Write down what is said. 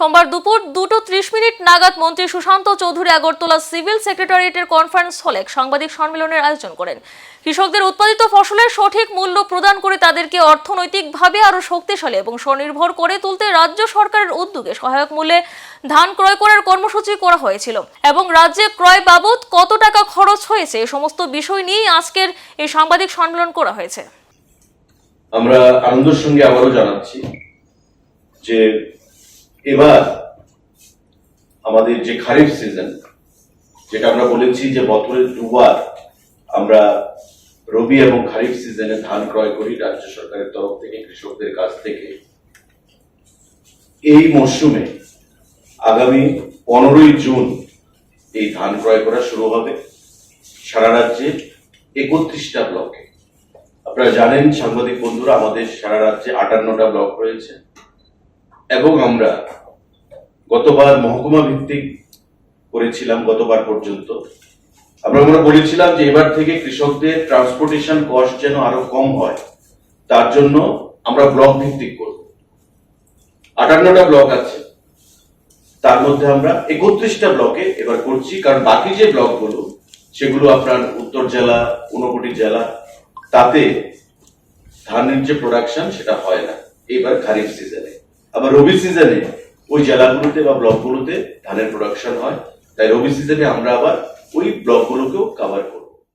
সোমবার দুপুর দুটো ত্রিশ মিনিট নাগাদ মন্ত্রী সুশান্ত চৌধুরী আগরতলা সিভিল সেক্রেটারিয়েটের কনফারেন্স হলে সাংবাদিক সম্মেলনের আয়োজন করেন। কৃষকদের উৎপাদিত ফসলের সঠিক মূল্য প্রদান করে তাদেরকে অর্থনৈতিকভাবে আরও শক্তিশালী এবং স্বনির্ভর করে তুলতে রাজ্য সরকারের উদ্যোগে সহায়ক মূল্যে ধান ক্রয় করার কর্মসূচি করা হয়েছিল এবং রাজ্যে ক্রয় বাবদ কত টাকা খরচ হয়েছে এ সমস্ত বিষয় নিয়েই আজকের এই সাংবাদিক সম্মেলন করা হয়েছে। আমরা আনন্দের সঙ্গে আবারও জানাচ্ছি যে এবার আমাদের যে খারিফ সিজন যেটা আমরা বলেছি যে বছরে দুবার আমরা রবি এবং খারিফ সিজনে ধান ক্রয় করি রাজ্য সরকারের তরফ থেকে, কৃষকদের কাছ থেকে, এই মরশুমে আগামী পনেরোই জুন এই ধান ক্রয় করা শুরু হবে সারা রাজ্যে একত্রিশটা ব্লকে। আপনারা জানেন, সাংবাদিক বন্ধুরা, আমাদের সারা রাজ্যে আটান্নটা ব্লক রয়েছে এবং আমরা গতবার মহকুমা ভিত্তিক করেছিলাম গতবার পর্যন্ত। আমরা আমরা বলেছিলাম যে এবার থেকে কৃষকদের ট্রান্সপোর্টেশন কস্ট যেন আরও কম হয়, তার জন্য আমরা ব্লক ভিত্তিক করব। আটান্নটা ব্লক আছে। তার মধ্যে আমরা একত্রিশটা ব্লকে এবার করছি, কারণ বাকি যে ব্লকগুলো, সেগুলো আপনার উত্তর জেলা, ঊনকোটি জেলা, তাতে ধানের যে প্রোডাকশন সেটা হয় না। এবার খারিফ সিজনে আবার রবি সিজনে ওই জেলাগুলোতে বা ব্লকগুলোতে ধানের প্রোডাকশন হয়। তাই রবি সিজনে আমরা আবার ওই ব্লকগুলোকেও কভার করি।